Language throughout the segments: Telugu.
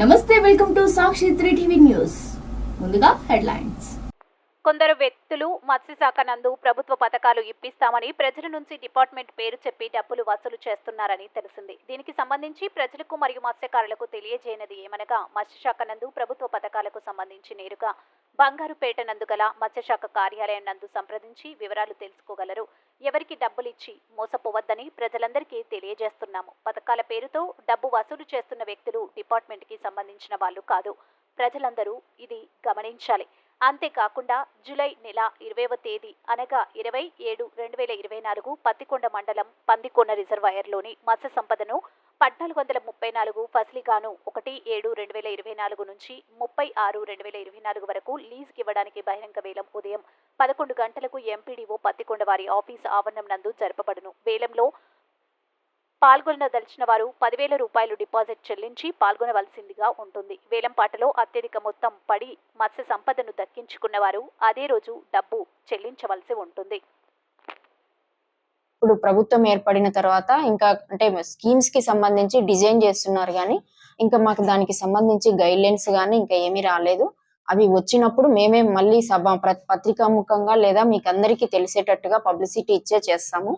నమస్తే welcome to Sakshi three TV news. ముందుగా హెడ్లైన్స్. కొందరు వ్యక్తులు మత్స్యశాఖ నందు ప్రభుత్వ పథకాలు ఇప్పిస్తామని ప్రజల నుంచి డిపార్ట్మెంట్ పేరు చెప్పి డబ్బులు వసూలు చేస్తున్నారని తెలిసింది. దీనికి సంబంధించి ప్రజలకు మరియు మత్స్యకారులకు తెలియజేయనది ఏమనగా మత్స్యశాఖ నందు ప్రభుత్వ పథకాలకు సంబంధించి నేరుగా బంగారుపేట నందు గల మత్స్యశాఖ కార్యాలయం నందు సంప్రదించి వివరాలు తెలుసుకోగలరు. ఎవరికి డబ్బులు ఇచ్చి మోసపోవద్దని ప్రజలందరికీ తెలియజేస్తున్నాము. పథకాల పేరుతో డబ్బు వసూలు చేస్తున్న వ్యక్తులు డిపార్ట్మెంట్కి సంబంధించిన వాళ్ళు కాదు. ప్రజలందరూ ఇది గమనించాలి. అంతేకాకుండా జులై నెల ఇరవైవ తేదీ అనగా ఇరవై ఏడు రెండు వేల ఇరవై నాలుగు పత్తికొండ మండలం పందికొండ రిజర్వాయర్లోని మత్స్య సంపదను పద్నాలుగు వందల ముప్పై నాలుగు ఫసిలిగాను ఒకటి ఏడు రెండు వేల ఇరవై నాలుగు నుంచి ముప్పై ఆరు రెండు వేల ఇరవై నాలుగు వరకు లీజుకి ఇవ్వడానికి బహిరంగ వేలం ఉదయం పదకొండు గంటలకు ఎంపీడీఓ పత్తికొండ వారి ఆఫీస్ ఆవరణం నందు జరపబడును. వేలంలో పాల్గొనదలిచిన వారు పదివేల రూపాయలు డిపాజిట్ చెల్లించి పాల్గొనవలసిందిగా ఉంటుంది. వేలంపాటలో అత్యధిక మొత్తం పడి మత్స్య సంపదను దక్కించుకున్న వారు అదే రోజు డబ్బు చెల్లించవలసి ఉంటుంది. ఇప్పుడు ప్రభుత్వం ఏర్పడిన తర్వాత ఇంకా అంటే స్కీమ్స్కి సంబంధించి డిజైన్ చేస్తున్నారు కానీ ఇంకా మాకు దానికి సంబంధించి గైడ్ లైన్స్ కానీ ఇంకా ఏమీ రాలేదు. అవి వచ్చినప్పుడు మేమే మళ్ళీ సభ పత్రికాముఖంగా లేదా మీకు అందరికీ తెలిసేటట్టుగా పబ్లిసిటీ ఇచ్చే చేస్తాము.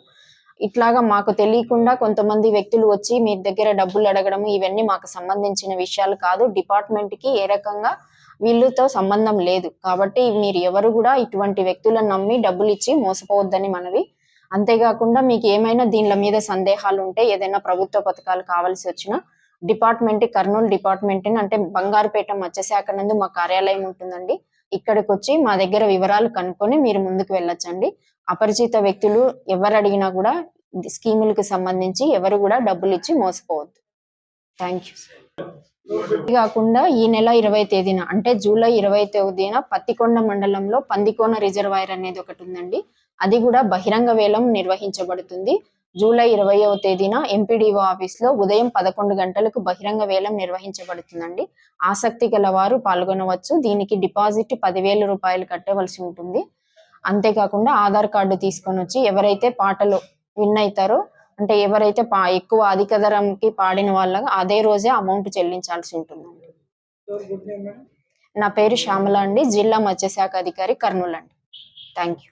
ఇట్లాగా మాకు తెలియకుండా కొంతమంది వ్యక్తులు వచ్చి మీ దగ్గర డబ్బులు అడగడం ఇవన్నీ మాకు సంబంధించిన విషయాలు కాదు. డిపార్ట్మెంట్కి ఏ రకంగా వీళ్ళతో సంబంధం లేదు. కాబట్టి మీరు ఎవరు కూడా ఇటువంటి వ్యక్తులను నమ్మి డబ్బులు ఇచ్చి మోసపోవద్దని మనవి. అంతేకాకుండా మీకు ఏమైనా దీనిల మీద సందేహాలు ఉంటే ఏదైనా ప్రభుత్వ పథకాలు కావాల్సి వచ్చినా డిపార్ట్మెంట్ కర్నూలు డిపార్ట్మెంట్ అంటే బంగారుపేట మత్స్యశాఖ నందు మా కార్యాలయం ఉంటుందండి. ఇక్కడికి వచ్చి మా దగ్గర వివరాలు కనుక్కొని మీరు ముందుకు వెళ్ళొచ్చండి. అపరిచిత వ్యక్తులు ఎవరు అడిగినా కూడా స్కీములకు సంబంధించి ఎవరు కూడా డబ్బులు ఇచ్చి మోసపోవద్దు. Thank you. కాకుండా ఈ నెల ఇరవై తేదీన అంటే జూలై ఇరవై తేదీన పత్తికొండ మండలంలో పందికోన రిజర్వాయర్ అనేది ఒకటి ఉందండి. అది కూడా బహిరంగ వేలం నిర్వహించబడుతుంది. జూలై ఇరవైవ తేదీన ఎంపీడీఓ ఆఫీస్లో ఉదయం పదకొండు గంటలకు బహిరంగ వేలం నిర్వహించబడుతుందండి. ఆసక్తి గల వారు పాల్గొనవచ్చు. దీనికి డిపాజిట్ పదివేల రూపాయలు కట్టవలసి ఉంటుంది. అంతేకాకుండా ఆధార్ కార్డు తీసుకొని వచ్చి ఎవరైతే పాటలు విన్ అవుతారో అంటే ఎవరైతే పా ఎక్కువ అధిక ధరంకి పాడిన వాళ్ళ అదే రోజే అమౌంట్ చెల్లించాల్సి ఉంటుందండి. నా పేరు శ్యామల అండి. జిల్లా మత్స్యశాఖ అధికారి కర్నూలు అండి థ్యాంక్ యూ